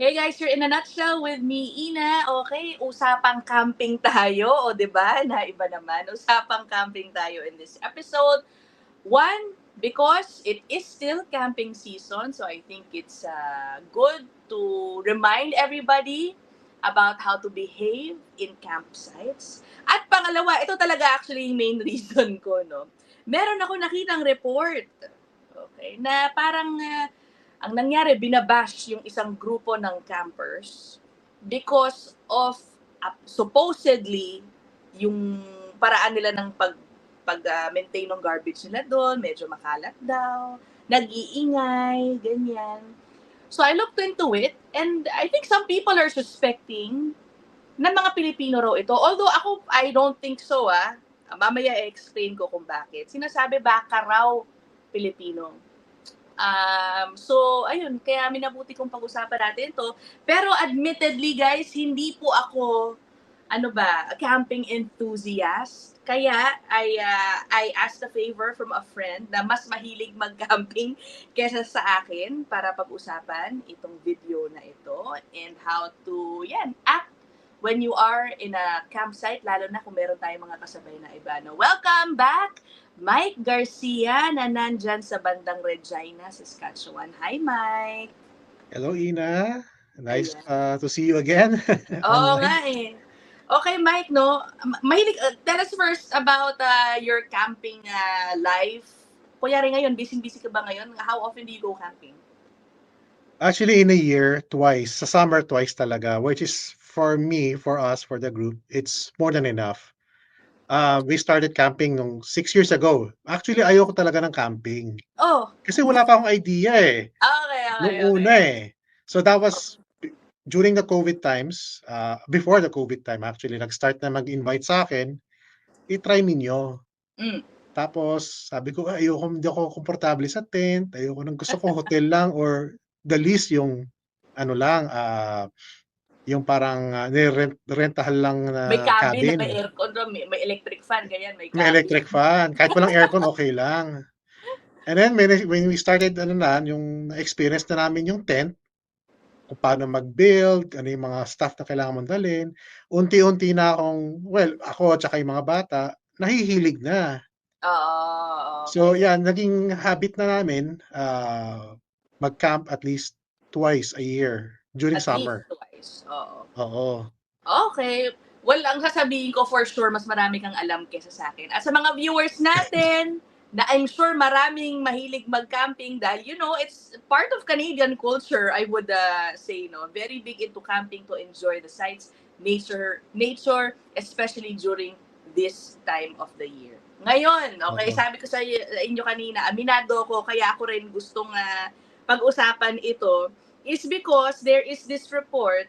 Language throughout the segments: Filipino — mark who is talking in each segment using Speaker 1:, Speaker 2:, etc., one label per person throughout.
Speaker 1: Hey guys, you're in a nutshell with me, Ina. Okay, usapang camping tayo, o ba? Na iba naman, usapang camping tayo in this episode. One, because it is still camping season, so I think it's uh, good to remind everybody about how to behave in campsites. At pangalawa, ito talaga actually yung main reason ko, no? Meron ako nakitang report, okay, na parang uh, ang nangyari, binabash yung isang grupo ng campers because of uh, supposedly yung paraan nila ng pag pag uh, maintain ng garbage nila doon, medyo makalat daw, nag-iingay, ganyan. So I looked into it and I think some people are suspecting na mga Pilipino raw ito. Although ako, I don't think so ah. Mamaya i-explain ko kung bakit. Sinasabi baka raw Pilipino. Um, so, ayun, kaya minabuti kong pag-usapan natin to. Pero admittedly guys, hindi po ako, ano ba, camping enthusiast. Kaya, I, uh, I asked a favor from a friend na mas mahilig mag-camping kesa sa akin para pag-usapan itong video na ito and how to, yan, act when you are in a campsite, lalo na kung meron tayong mga kasabay na iba. No? Welcome back, Mike Garcia na nandyan sa bandang Regina, Saskatchewan. Hi, Mike!
Speaker 2: Hello, Ina. Nice uh, to see you again.
Speaker 1: Oo nga eh. Okay, Mike, no? Ma- Mahilig, uh, tell us first about uh, your camping uh, life. Kunyari ngayon, busy-busy ka ba ngayon? How often do you go camping?
Speaker 2: Actually, in a year, twice. Sa summer, twice talaga. Which is, for me, for us, for the group, it's more than enough. Uh, we started camping nung six years ago. Actually, ayoko talaga ng camping.
Speaker 1: Oh,
Speaker 2: Kasi wala pa akong idea eh.
Speaker 1: okay, okay,
Speaker 2: Nung
Speaker 1: okay.
Speaker 2: una eh. So that was during the COVID times, uh, before the COVID time actually, nag-start na mag-invite sa akin, i-try ninyo.
Speaker 1: Mm.
Speaker 2: Tapos sabi ko, "Ay, ayoko, hindi ako komportable sa tent, ayoko nang gusto ko hotel lang or the least yung ano lang, ah, yung parang uh, rent rentahan lang na
Speaker 1: May cabin,
Speaker 2: cabin.
Speaker 1: may aircon, no? may, may electric fan, ganyan, may cabin.
Speaker 2: May electric fan. Kahit walang aircon, okay lang. And then, when, when we started, ano na, yung experience na namin yung tent, kung paano mag-build, ano yung mga stuff na kailangan mong dalhin, unti-unti na akong, well, ako at saka yung mga bata, nahihilig na.
Speaker 1: Oo.
Speaker 2: So, yan, naging habit na namin uh, mag-camp at least twice a year during
Speaker 1: At
Speaker 2: summer.
Speaker 1: least twice. Oo.
Speaker 2: Oo.
Speaker 1: Okay. Well, ang sasabihin ko for sure, mas marami kang alam kesa sa akin. At sa mga viewers natin, na I'm sure maraming mahilig mag-camping dahil, you know, it's part of Canadian culture, I would uh, say, no? Very big into camping to enjoy the sights, nature, nature, especially during this time of the year. Ngayon, okay,
Speaker 2: Oo.
Speaker 1: sabi ko sa sa inyo kanina, aminado ko, kaya ako rin gustong uh, pag-usapan ito, is because there is this report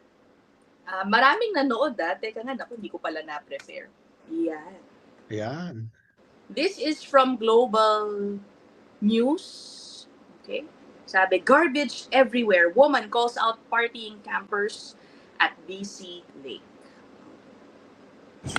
Speaker 1: Ah, maraming nanood ah. Teka nga, naku, hindi ko pala na-prepare. Yan.
Speaker 2: Yan.
Speaker 1: This is from Global News. Okay. Sabi, garbage everywhere. Woman calls out partying campers at BC Lake.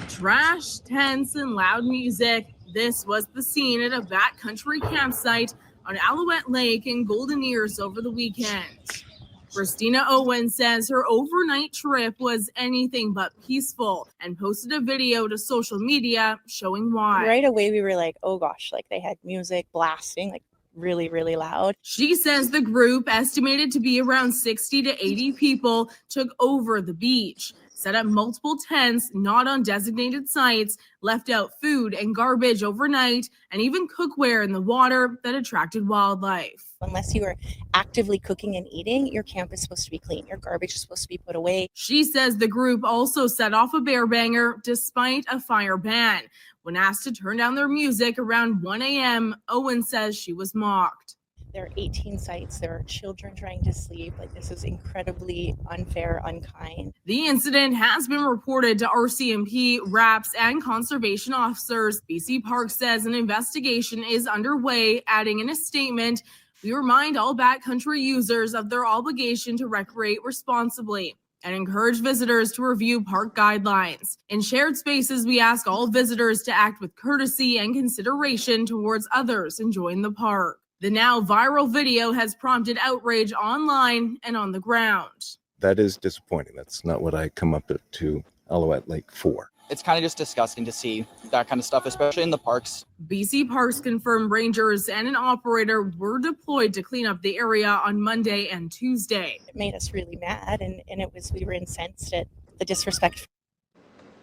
Speaker 3: Trash, tents, and loud music. This was the scene at a backcountry campsite on Alouette Lake in Golden Ears over the weekend. Christina Owen says her overnight trip was anything but peaceful and posted a video to social media showing why.
Speaker 4: right away we were like oh gosh like they had music blasting like really really loud
Speaker 3: She says the group, estimated to be around 60 to 80 people, took over the beach, set up multiple tents not on designated sites, left out food and garbage overnight, and even cookware in the water that attracted wildlife.
Speaker 4: Unless you are actively cooking and eating your camp is supposed to be clean your garbage is supposed to be put away
Speaker 3: She says the group also set off a bear banger despite a fire ban. When asked to turn down their music around 1 a.m., Owen says she was mocked.
Speaker 4: there are 18 sites there are children trying to sleep like this is incredibly unfair unkind
Speaker 3: The incident has been reported to RCMP, RAPS, and conservation officers. BC Park says an investigation is underway, adding in a statement We remind all backcountry users of their obligation to recreate responsibly and encourage visitors to review park guidelines. In shared spaces, we ask all visitors to act with courtesy and consideration towards others enjoying the park. The now viral video has prompted outrage online and on the ground.
Speaker 5: that is disappointing. That's not what I come up to Alouette Lake for.
Speaker 6: It's kind of just disgusting to see that kind of stuff, especially in the parks.
Speaker 3: BC Parks confirmed rangers and an operator were deployed to clean up the area on Monday and Tuesday.
Speaker 4: It made us really mad, and, and it was, we were incensed at the disrespect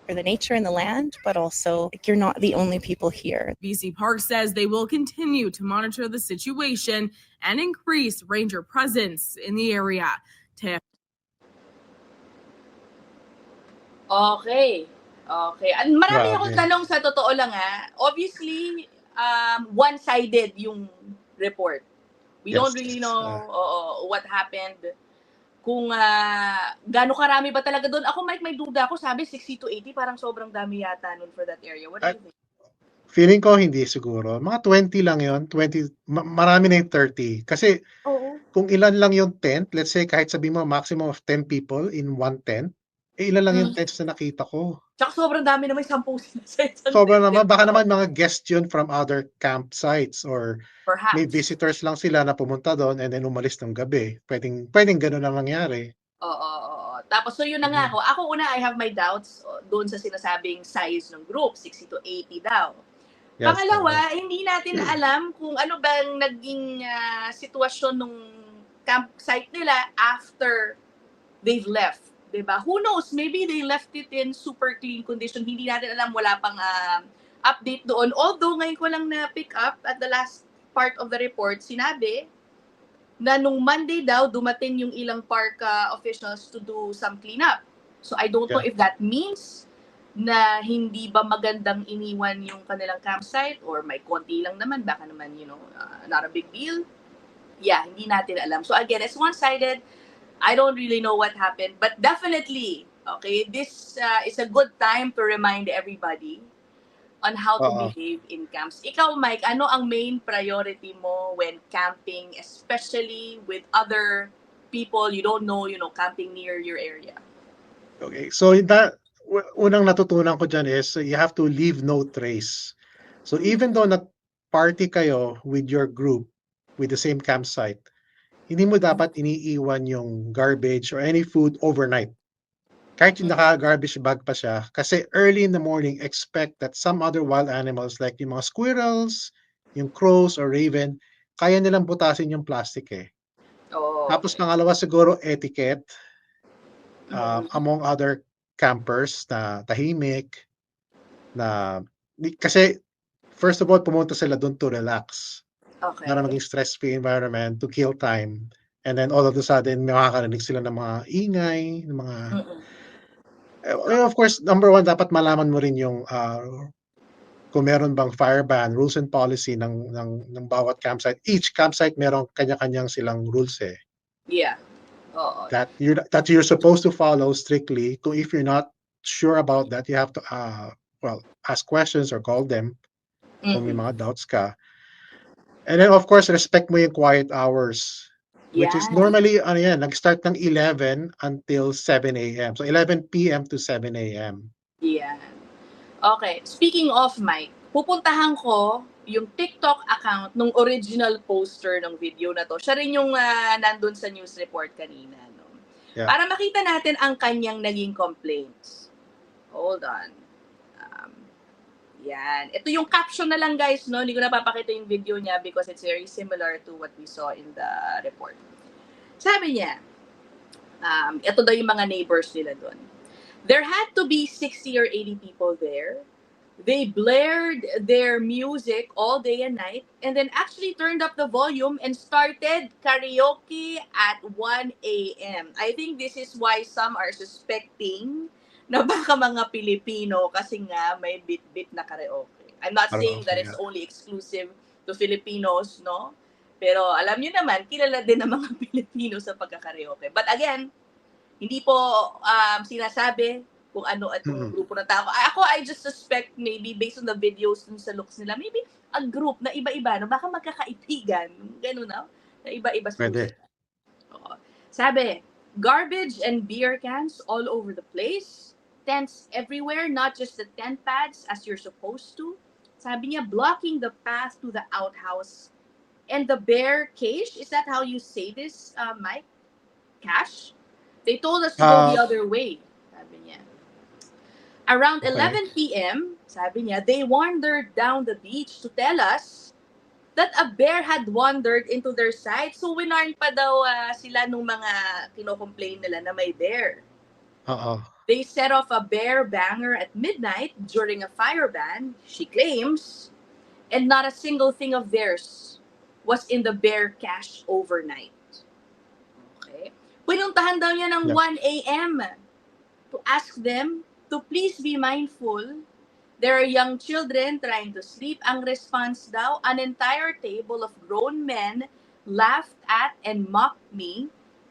Speaker 4: for the nature and the land, but also like, you're not the only people here.
Speaker 3: BC Parks says they will continue to monitor the situation and increase ranger presence in the area. Taya
Speaker 1: Okay. Okay. An marami
Speaker 2: Grabe.
Speaker 1: akong tanong sa totoo lang ha. Obviously, um, one-sided yung report. We don't
Speaker 2: Yes.
Speaker 1: really know
Speaker 2: Ah.
Speaker 1: oo, what happened. Kung uh, gaano karami ba talaga doon. Ako, Mike, may duda ako. Sabi 60 to 80, parang sobrang dami yata nun for that area. What do
Speaker 2: Ah,
Speaker 1: you think?
Speaker 2: Feeling ko hindi siguro. Mga 20 lang yon 20, ma- marami na yung 30. Kasi
Speaker 1: Oo.
Speaker 2: kung ilan lang yung tent, let's say kahit sabi mo maximum of 10 people in one tent, eh ilan lang yung
Speaker 1: Mm.
Speaker 2: tents na nakita ko.
Speaker 1: Tsaka sobrang dami naman, 10 sila sa isang
Speaker 2: Sobrang naman, baka naman mga guest yun from other campsites or
Speaker 1: Perhaps.
Speaker 2: may visitors lang sila na pumunta doon and then umalis ng gabi. Pwedeng, pwedeng ganun lang nangyari.
Speaker 1: Oo, oo, oo. Tapos, so yun na nga
Speaker 2: Mhm.
Speaker 1: ako. Ako una, I have my doubts uh, doon sa sinasabing size ng group, 60 to 80 daw.
Speaker 2: Yes,
Speaker 1: Pangalawa, hindi natin alam kung ano bang naging ah, sitwasyon nung campsite nila after they've left. 'Di ba? Who knows? Maybe they left it in super clean condition. Hindi natin alam. Wala pang ah, update doon. Although, ngayon ko lang na pick up at the last part of the report, sinabi na nung Monday daw, dumating yung ilang park ah, officials to do some cleanup. So, I don't know if that means na hindi ba magandang iniwan yung kanilang campsite or may konti lang naman, baka naman, you know, uh, not a big deal. Yeah, hindi natin alam. So again, it's one-sided. I don't really know what happened, but definitely, okay, this uh, is a good time to remind everybody on how to
Speaker 2: Oo.
Speaker 1: behave in camps. Ikaw, Mike, ano ang main priority mo when camping, especially with other people you don't know, you know, camping near your area?
Speaker 2: Okay, so that unang natutunan ko dyan is you have to leave no trace. So even though nag-party kayo with your group with the same campsite, hindi mo dapat iniiwan yung garbage or any food overnight. Kahit yung naka-garbage bag pa siya, kasi early in the morning, expect that some other wild animals like yung mga squirrels, yung crows or raven, kaya nilang butasin yung plastic eh.
Speaker 1: Oh,
Speaker 2: Tapos pangalawa siguro etiquette um,
Speaker 1: Mhm.
Speaker 2: among other campers na tahimik na kasi first of all pumunta sila doon to relax
Speaker 1: okay.
Speaker 2: para maging stress-free environment to kill time and then all of a sudden makakarinig sila ng mga ingay ng mga
Speaker 1: Mm-mm.
Speaker 2: Eh, of course number one dapat malaman mo rin yung uh, kung meron bang fire ban rules and policy ng ng ng bawat campsite each campsite merong kanya-kanyang silang rules eh
Speaker 1: Yeah. Oo.
Speaker 2: that you're that you're supposed to follow strictly. So if you're not sure about that, you have to uh well ask questions or call them kung may mga doubts ka. And then of course respect mo yung quiet hours, which is
Speaker 1: Yan.
Speaker 2: normally ano yan, nag-start ng 11 until 7 a.m. So 11 p.m. to 7 a.m.
Speaker 1: Yan. Okay. Speaking of Mike, pupuntahan ko yung TikTok account nung original poster ng video na to. Siya rin yung ah, nandun sa news report kanina. No?
Speaker 2: Yeah.
Speaker 1: Para makita natin ang kanyang naging complaints. Hold on. Yan. Ito yung caption na lang guys, no? Hindi ko napapakita yung video niya because it's very similar to what we saw in the report. Sabi niya, um, ito daw yung mga neighbors nila doon. There had to be 60 or 80 people there. They blared their music all day and night and then actually turned up the volume and started karaoke at 1 a.m. I think this is why some are suspecting na baka mga Pilipino kasi nga may bit-bit na karaoke. I'm not saying that it's only exclusive to Filipinos, no? Pero alam niyo naman, kilala din ng mga Pilipino sa pagkakaraoke. But again, hindi po um, sinasabi kung ano at yung grupo ng tao. Ako, I just suspect maybe based on the videos dun sa looks nila, maybe a group na iba-iba, no? baka magkakaibigan, gano'n na, na iba-iba
Speaker 2: Pwede.
Speaker 1: Oo. Sabi, garbage and beer cans all over the place, tents everywhere, not just the tent pads as you're supposed to. Sabi niya, blocking the path to the outhouse and the bear cage. Is that how you say this, uh, Mike? Cash? They told us to go the
Speaker 2: Ah.
Speaker 1: other way, sabi niya. Around
Speaker 2: Okay.
Speaker 1: 11 p.m., sabi niya, they wandered down the beach to tell us that a bear had wandered into their sight. So, winarn pa daw ah, sila nung mga kinocomplain nila na may bear.
Speaker 2: Oo.
Speaker 1: They set off a bear banger at midnight during a fire ban, she claims, and not a single thing of theirs was in the bear cache overnight. Okay. Pinuntahan daw niya ng
Speaker 2: Yeah.
Speaker 1: 1 a.m. to ask them to please be mindful. There are young children trying to sleep. Ang response daw, an entire table of grown men laughed at and mocked me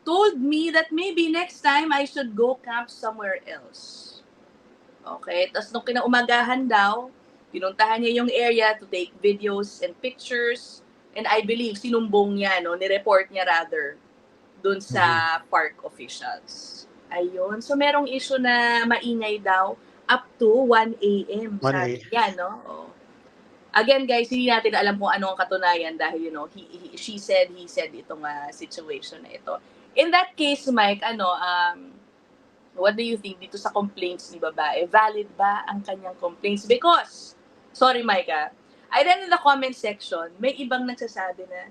Speaker 1: told me that maybe next time I should go camp somewhere else. Okay, tapos nung kinaumagahan daw, pinuntahan niya yung area to take videos and pictures. And I believe, sinumbong niya, no, ni-report niya rather, dun sa park officials. Ayun. So, merong issue na maingay daw up to 1 a.m.
Speaker 2: 1
Speaker 1: Sabi niya, no? Oh. Again, guys, hindi natin alam kung ano ang katunayan dahil, you know, he, he- she said, he said itong ah, situation na ito. In that case, Mike, ano, um, what do you think dito sa complaints ni babae? Valid ba ang kanyang complaints? Because, sorry Mike ah, I read in the comment section, may ibang nagsasabi na,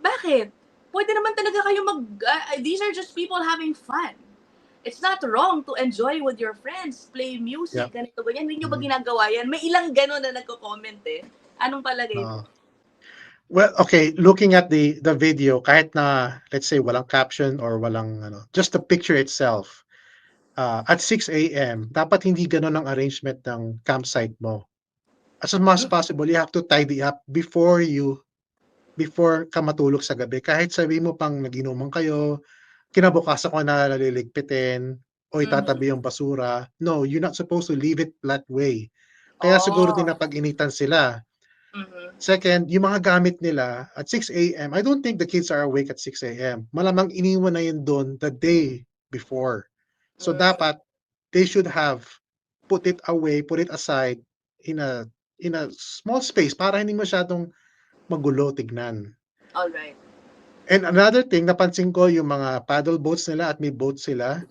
Speaker 1: bakit? Pwede naman talaga kayo mag, ah, these are just people having fun. It's not wrong to enjoy with your friends, play music,
Speaker 2: Yeah.
Speaker 1: ganito, ganyan. Hindi nyo ba
Speaker 2: Mhm.
Speaker 1: ginagawa yan? May ilang gano'n na nagko-comment eh. Anong palagay mo?
Speaker 2: Well, okay, looking at the the video, kahit na let's say walang caption or walang ano, just the picture itself. Uh, at 6 a.m., dapat hindi ganun ang arrangement ng campsite mo. As much as possible, you have to tidy up before you before ka matulog sa gabi. Kahit sabi mo pang naginuman kayo, kinabukasan ko na naliligpitin o itatabi yung basura. No, you're not supposed to leave it that way. Kaya siguro din
Speaker 1: Oh.
Speaker 2: napag-initan sila.
Speaker 1: Mhm.
Speaker 2: Second, yung mga gamit nila at 6 a.m., I don't think the kids are awake at 6 a.m. Malamang iniwan na yun doon the day before. So
Speaker 1: Mm.
Speaker 2: dapat they should have put it away, put it aside in a in a small space para hindi masyadong magulo tignan.
Speaker 1: Alright.
Speaker 2: And another thing, napansin ko yung mga paddle boats nila at may boat sila.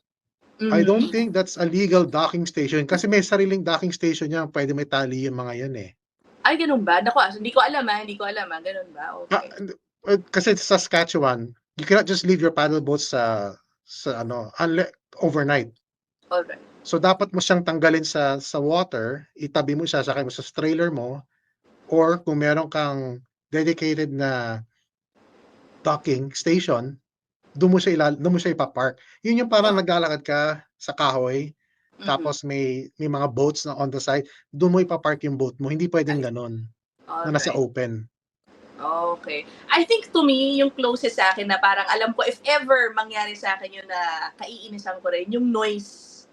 Speaker 2: I
Speaker 1: Mhm.
Speaker 2: don't think that's a legal docking station kasi may sariling docking station yan. Pwede may tali yung mga yan eh.
Speaker 1: Ay, ganun ba? Naku, ah, hindi ko alam ah. Hindi ko alam ah. Ganun ba?
Speaker 2: Ah,
Speaker 1: Okay.
Speaker 2: uh, kasi sa Saskatchewan, you cannot just leave your paddle boats sa sa ano, unle- overnight.
Speaker 1: Alright.
Speaker 2: So dapat mo siyang tanggalin sa sa water, itabi mo siya, sakay mo sa trailer mo, or kung meron kang dedicated na docking station, doon mo siya ilal, doon mo siya ipapark. Yun yung parang naglalakad ka sa kahoy,
Speaker 1: Mhm.
Speaker 2: tapos may may mga boats na on the side, doon mo ipapark yung boat mo. Hindi pwedeng ganun, na nasa
Speaker 1: Alright.
Speaker 2: open.
Speaker 1: Okay. I think to me, yung closest sa akin na parang alam ko, if ever mangyari sa akin yun na kaiinisan ko rin, yung noise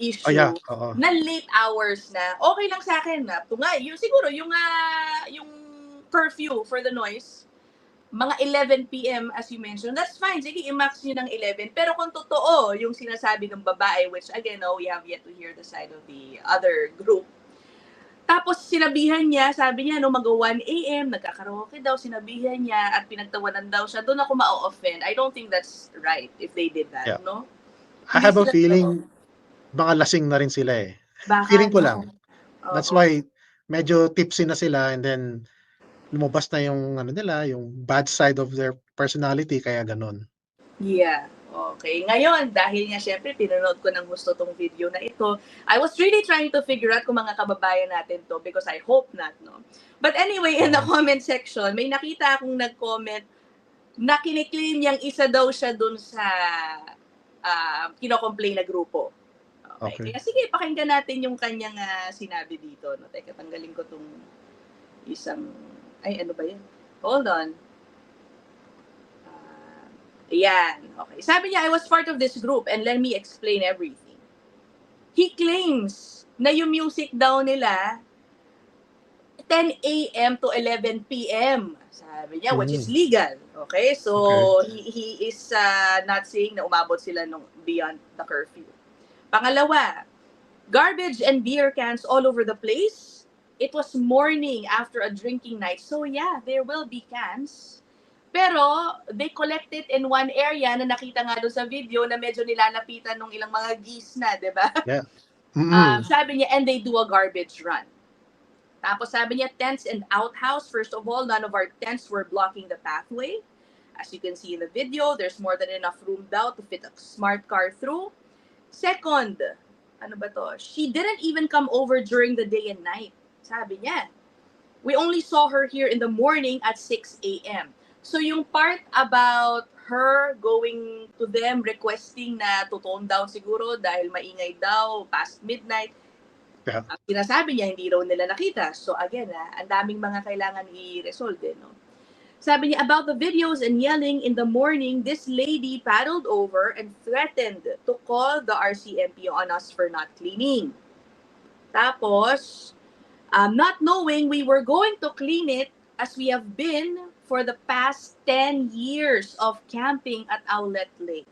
Speaker 1: issue.
Speaker 2: Oh yeah.
Speaker 1: Na late hours na, okay lang sa akin na. Ito nga, yung, siguro, yung, ah, yung curfew for the noise, mga 11 p.m. as you mentioned, that's fine. Sige, i-max nyo ng 11. Pero kung totoo, yung sinasabi ng babae, which again, no, we have yet to hear the side of the other group, tapos sinabihan niya, sabi niya, no, mag-1 a.m., nagkakaraoke daw, sinabihan niya at pinagtawanan daw siya, doon ako ma-offend. I don't think that's right if they did that,
Speaker 2: Yeah.
Speaker 1: no?
Speaker 2: I have a feeling mga lasing na rin sila eh.
Speaker 1: Baka,
Speaker 2: Feeling ko
Speaker 1: no?
Speaker 2: lang. That's
Speaker 1: Oo.
Speaker 2: why medyo tipsy na sila and then lumabas na yung ano nila, yung bad side of their personality kaya ganun.
Speaker 1: Yeah. Okay. Ngayon, dahil nga syempre pinanood ko ng gusto tong video na ito, I was really trying to figure out kung mga kababayan natin to because I hope not, no? But anyway, in the
Speaker 2: Oo.
Speaker 1: comment section, may nakita akong nag-comment na kiniklaim niyang isa daw siya dun sa uh, kinocomplain na grupo. Okay.
Speaker 2: Okay.
Speaker 1: Kaya sige, pakinggan natin yung kanyang ah, sinabi dito. No? Teka, tanggalin ko tong isang... Ay, ano ba yan? Hold on. Ayan. Okay. Sabi niya, I was part of this group and let me explain everything. He claims na yung music daw nila 10 a.m. to 11 p.m. Sabi niya, which is legal. Okay? So, he, he is uh, not saying na umabot sila nung beyond the curfew. Pangalawa, garbage and beer cans all over the place. It was morning after a drinking night. So, yeah, there will be cans. Pero they collect it in one area na nakita nga doon sa video na medyo nilalapitan ng ilang mga geese na, di ba?
Speaker 2: Mm-mm.
Speaker 1: Um, sabi niya, and they do a garbage run. Tapos sabi niya, tents and outhouse. First of all, none of our tents were blocking the pathway. As you can see in the video, there's more than enough room daw to fit a smart car through. Second, ano ba to? She didn't even come over during the day and night. Sabi niya. We only saw her here in the morning at 6 a.m. So yung part about her going to them requesting na to tone down siguro dahil maingay daw past midnight.
Speaker 2: Yeah.
Speaker 1: Ang sinasabi niya, hindi raw nila nakita. So again, ah, ang daming mga kailangan i-resolve. eh, No? Sabi niya, about the videos and yelling in the morning, this lady paddled over and threatened to call the RCMP on us for not cleaning. Tapos, um, not knowing we were going to clean it as we have been for the past 10 years of camping at Outlet Lake.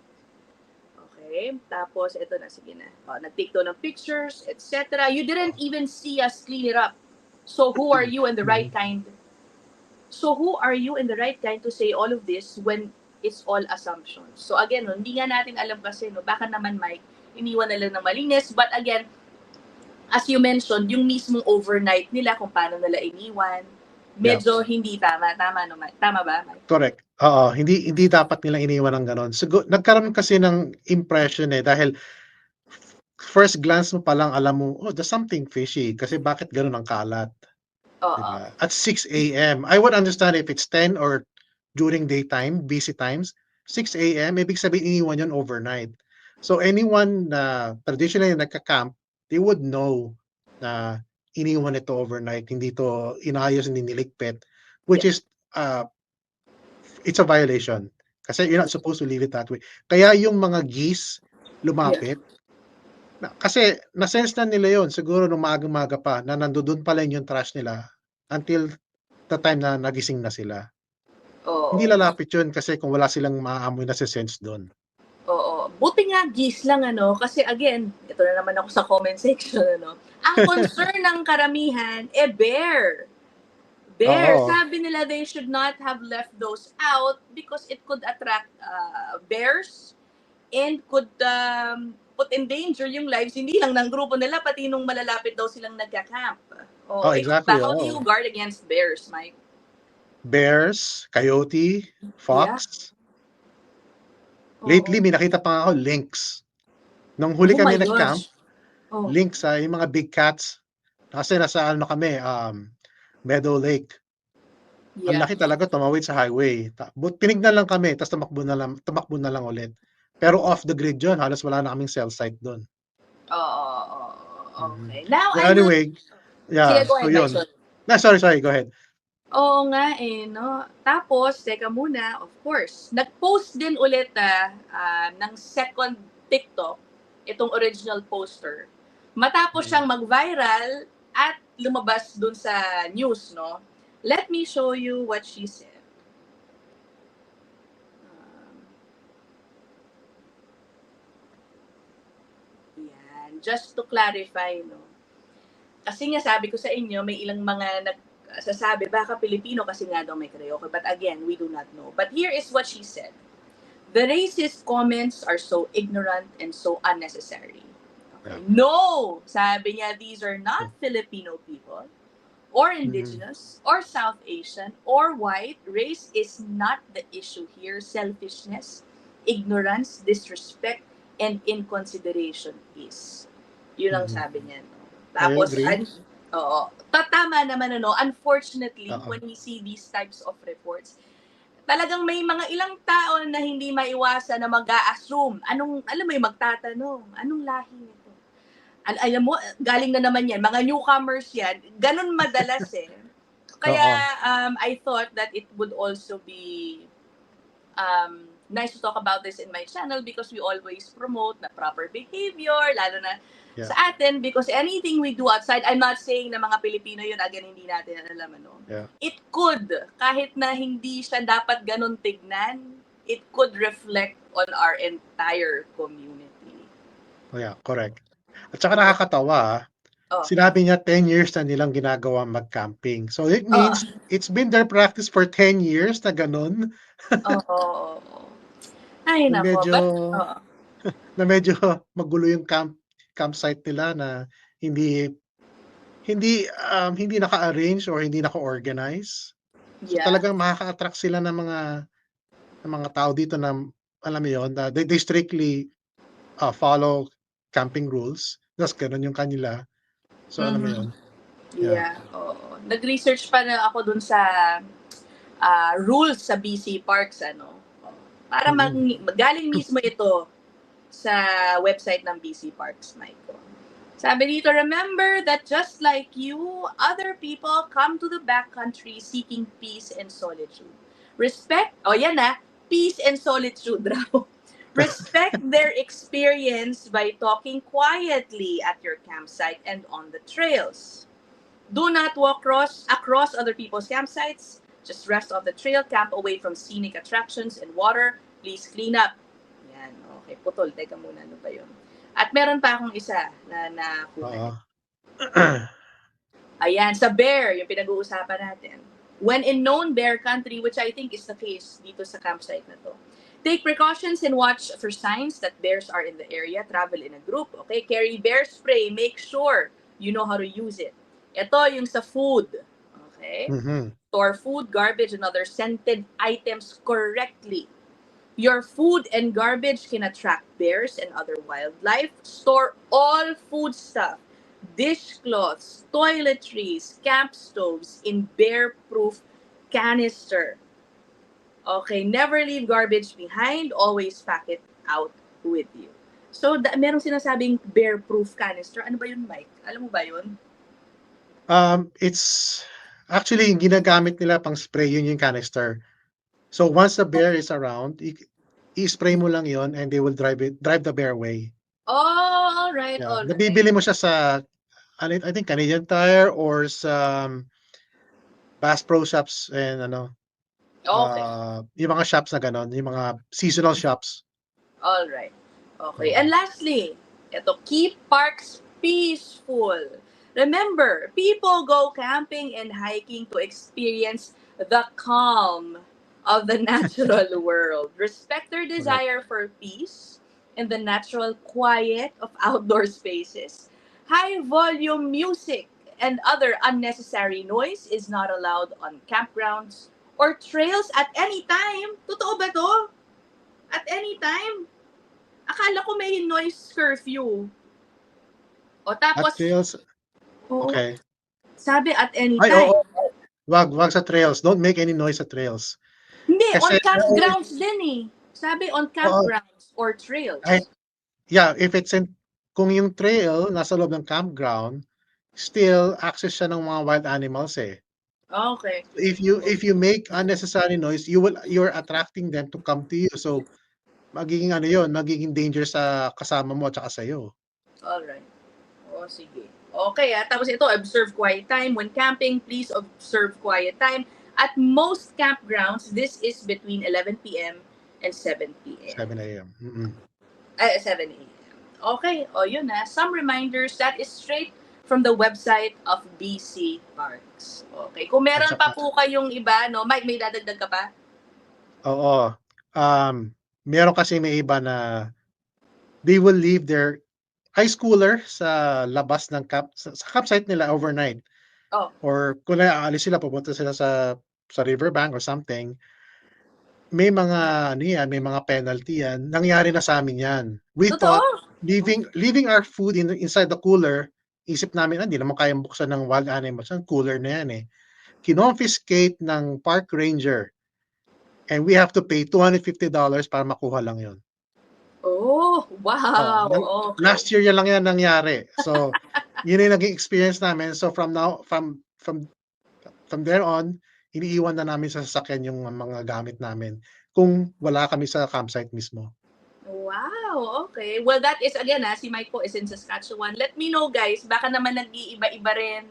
Speaker 1: Okay? Tapos, ito na, sige na. O, nag-take doon ng pictures, etc. You didn't even see us clean it up. So, who are you and the right kind? So, who are you and the right kind to say all of this when it's all assumptions? So, again, no, hindi nga natin alam kasi, no, baka naman, Mike, iniwan na lang ng malinis. But again, as you mentioned, yung mismong overnight nila, kung paano nila iniwan, medyo hindi tama. Tama, no? Tama ba, Mike?
Speaker 2: Correct. Oo, hindi hindi dapat nilang iniwan ng ganon. Sigo, nagkaroon kasi ng impression eh dahil first glance mo pa lang alam mo, oh, there's something fishy kasi bakit ganon ang kalat,
Speaker 1: Oo.
Speaker 2: diba? At 6 a.m. I would understand if it's 10 or during daytime, busy times. 6 a.m. ibig sabihin iniwan yun overnight. So anyone na traditionally nagka-camp, they would know na iniwan ito overnight, hindi to inayos, hindi niligpit, which is uh, it's a violation. Kasi you're not supposed to leave it that way. Kaya yung mga geese lumapit, na, kasi na-sense na nila yon siguro nung maaga-maga pa na nandoon pa lang yung trash nila until the time na nagising na sila.
Speaker 1: Oo.
Speaker 2: Hindi lalapit yun kasi kung wala silang maaamoy na sense doon.
Speaker 1: Buti nga geese lang ano kasi again, ito na naman ako sa comment section ano. Ang concern ng karamihan eh bear. Bear,
Speaker 2: Oo.
Speaker 1: sabi nila they should not have left those out because it could attract uh, bears and could um, put in danger yung lives hindi lang ng grupo nila pati nung malalapit daw silang nagka-camp.
Speaker 2: Oh,
Speaker 1: eh,
Speaker 2: exactly,
Speaker 1: How do you guard against bears, Mike?
Speaker 2: Bears, coyote, fox.
Speaker 1: Oo.
Speaker 2: Lately, may nakita pa nga ako, lynx. Nung huli
Speaker 1: Oh
Speaker 2: kami nag-camp.
Speaker 1: Oh.
Speaker 2: lynx, ah, yung mga big cats. Kasi nasa ano kami, um, Meadow Lake. Ang
Speaker 1: Yeah.
Speaker 2: laki talaga tumawid sa highway. Tinignan lang kami, tapos tumakbo na lang, tumakbo na lang ulit. Pero off the grid yun, halos wala na kaming cell site doon.
Speaker 1: Oo.
Speaker 2: Mhm.
Speaker 1: Okay. Now,
Speaker 2: So
Speaker 1: I know-
Speaker 2: anyway, yeah,
Speaker 1: go
Speaker 2: so yun.
Speaker 1: Tyson.
Speaker 2: Na, sorry, sorry, go ahead.
Speaker 1: Oo nga eh, no? Tapos, teka muna, of course, nag-post din ulit ah, ah, ng second TikTok, itong original poster. Matapos
Speaker 2: Mm.
Speaker 1: siyang mag-viral at lumabas dun sa news, no? Let me show you what she said. Um, yan. Just to clarify, no? Kasi nga sabi ko sa inyo, may ilang mga nag sasabi, baka Pilipino kasi nga daw may karaoke. But again, we do not know. But here is what she said. The racist comments are so ignorant and so unnecessary. Okay. No! Sabi niya, these are not Filipino people or indigenous or South Asian or white. Race is not the issue here. Selfishness, ignorance, disrespect, and inconsideration is. Yun ang
Speaker 2: Mhm.
Speaker 1: sabi niya. No? Tapos,
Speaker 2: agree.
Speaker 1: Oo. Tatama naman, ano, unfortunately,
Speaker 2: Oo.
Speaker 1: when we see these types of reports, talagang may mga ilang tao na hindi maiwasan na mag-a-assume. Anong, alam mo yung magtatanong, anong lahi nito? Al- alam mo, galing na naman yan, mga newcomers yan, ganun madalas eh. Kaya um, I thought that it would also be um, nice to talk about this in my channel because we always promote na proper behavior, lalo na
Speaker 2: Yeah.
Speaker 1: sa atin because anything we do outside, I'm not saying na mga Pilipino yun, again, hindi natin alam, ano.
Speaker 2: Yeah.
Speaker 1: It could, kahit na hindi siya dapat ganun tignan, it could reflect on our entire community.
Speaker 2: Oh, yeah, correct. At saka nakakatawa, ah,
Speaker 1: Oh.
Speaker 2: Sinabi niya 10 years na nilang ginagawa mag-camping. So it
Speaker 1: Oh.
Speaker 2: means it's been their practice for 10 years na ganun,
Speaker 1: Oo. Ay, nako.
Speaker 2: medyo
Speaker 1: But, oo.
Speaker 2: na medyo magulo yung camp campsite nila na hindi hindi um, hindi naka-arrange or hindi naka-organize. So
Speaker 1: Yeah.
Speaker 2: talagang makaka-attract sila ng mga ng mga tao dito na alam mo na they, they strictly uh, follow camping rules. Tapos ganun yung kanila. So alam mo
Speaker 1: Mhm.
Speaker 2: yun.
Speaker 1: Yeah, oo. Nag-research pa na ako dun sa ah, rules sa BC Parks, ano. Para mag, galing mismo ito sa website ng BC Parks, Michael. Sabi dito, remember that just like you, other people come to the backcountry seeking peace and solitude. Respect, oh yan na, peace and solitude raw. Respect their experience by talking quietly at your campsite and on the trails. Do not walk across, across other people's campsites. Just rest off the trail, camp away from scenic attractions and water. Please clean up. Okay. Putol, teka muna, ano ba yun? At meron pa akong isa na nakuha.
Speaker 2: Oo.
Speaker 1: Ayan, sa bear, yung pinag-uusapan natin. When in known bear country, which I think is the case dito sa campsite na to, take precautions and watch for signs that bears are in the area. Travel in a group, okay? Carry bear spray. Make sure you know how to use it. Ito yung sa food, okay?
Speaker 2: Mhm.
Speaker 1: Store food, garbage, and other scented items correctly. Your food and garbage can attract bears and other wildlife. Store all food stuff, dishcloths, toiletries, camp stoves in bear-proof canister. Okay, never leave garbage behind. Always pack it out with you. So, da- merong sinasabing bear-proof canister. Ano ba yun, Mike? Alam mo ba yun?
Speaker 2: Um, it's actually ginagamit nila pang spray yun yung canister. So once the bear is around, i-spray mo lang yon and they will drive it drive the bear away.
Speaker 1: Oh, all right,
Speaker 2: Yeah.
Speaker 1: all right.
Speaker 2: Nabibili mo siya sa ano, I think Canadian Tire or sa um, Bass Pro Shops and ano
Speaker 1: Okay.
Speaker 2: uh, yung mga shops na ganon, yung mga seasonal shops.
Speaker 1: All right. Okay. And lastly, ito, keep parks peaceful. Remember, people go camping and hiking to experience the calm of the natural world. Respect their desire for peace and the natural quiet of outdoor spaces. High volume music and other unnecessary noise is not allowed on campgrounds or trails at any time. Totoo ba to? At any time? Akala ko may noise curfew. O
Speaker 2: At
Speaker 1: tapos,
Speaker 2: trails,
Speaker 1: oo,
Speaker 2: okay.
Speaker 1: sabi at any
Speaker 2: Ay,
Speaker 1: time.
Speaker 2: oo. Wag, wag sa trails. Don't make any noise sa trails.
Speaker 1: Hindi, on
Speaker 2: Kasi-
Speaker 1: campgrounds din eh. Sabi on campgrounds or trails.
Speaker 2: Ay, Yeah, if it's in kung yung trail nasa loob ng campground, still access siya ng mga wild animals eh.
Speaker 1: Okay.
Speaker 2: If you if you make unnecessary noise, you will you're attracting them to come to you. So magiging ano 'yon, magiging danger sa kasama mo at saka sa iyo.
Speaker 1: Alright. O, sige. Okay, ah. Tapos ito, observe quiet time. When camping, please observe quiet time. At most campgrounds, this is between 11 p.m. and 7 p.m.
Speaker 2: 7 a.m. Mm-mm.
Speaker 1: Ay, 7 a.m. Okay, o yun na. Some reminders that is straight from the website of BC Parks. Okay, kung meron pa po kayong iba, no? Mike, may dadagdag ka pa?
Speaker 2: Oo. Um, meron kasi may iba na they will leave their high schooler sa labas ng camp sa, sa campsite nila overnight.
Speaker 1: Oh.
Speaker 2: Or kung aalis sila pupunta sila sa sa riverbank or something, may mga ano yan, may mga penalty yan. Nangyari na sa amin yan. We
Speaker 1: Totoo?
Speaker 2: thought leaving leaving our food in inside the cooler, isip namin, ah, hindi naman kayang buksan ng wild animals. Ang cooler na yan eh. Kinonfiscate ng park ranger and we have to pay $250 para makuha lang yun.
Speaker 1: Oh, wow.
Speaker 2: Oh,
Speaker 1: okay.
Speaker 2: Last year yan lang yan nangyari. So, yun yung naging experience namin. So from now, from from from there on, iniiwan na namin sa sasakyan yung mga gamit namin kung wala kami sa campsite mismo.
Speaker 1: Wow, okay. Well, that is, again, ah, si Mike po is in Saskatchewan. Let me know, guys, baka naman nag-iiba-iba rin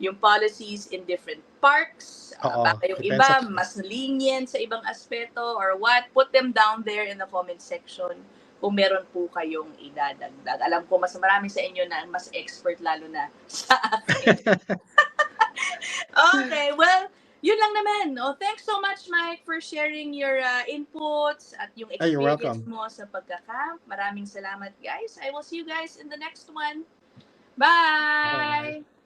Speaker 1: yung policies in different parks. Ah,
Speaker 2: Oo,
Speaker 1: baka yung iba,
Speaker 2: sa-
Speaker 1: mas lenient sa ibang aspeto or what. Put them down there in the comment section kung meron po kayong idadagdag. Alam ko mas marami sa inyo na mas expert lalo na sa akin. okay, well, yun lang naman. Oh, thanks so much, Mike, for sharing your uh, inputs at yung
Speaker 2: Ay,
Speaker 1: experience
Speaker 2: welcome.
Speaker 1: mo sa pagka-camp. Maraming salamat, guys. I will see you guys in the next one. Bye!
Speaker 2: Bye.